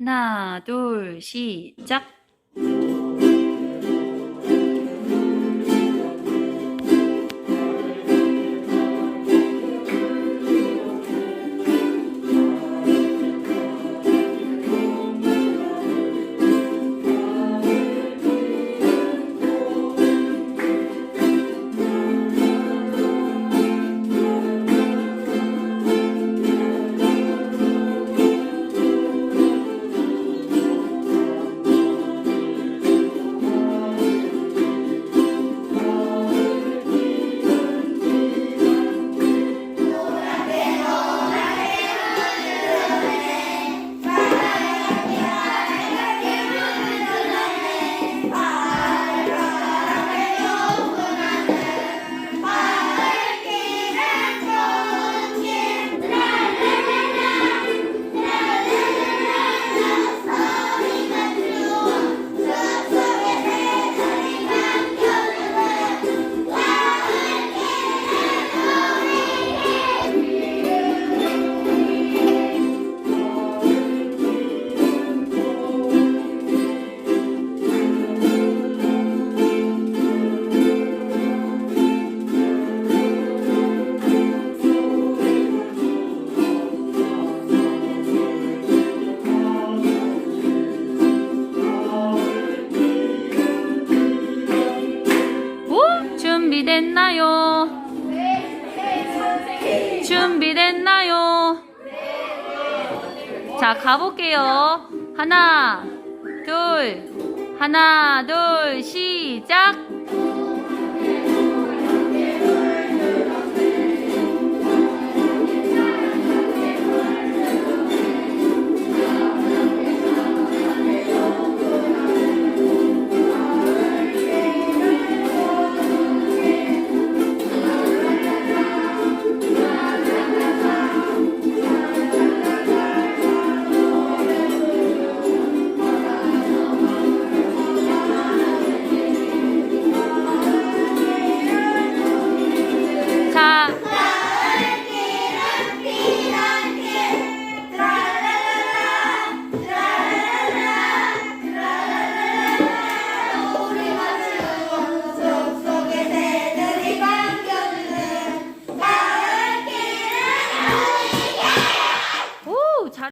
하나, 둘, 시작. 준비됐나요? 준비됐나요? 자, 가볼게요. 하나, 둘, 하나, 둘, 시작.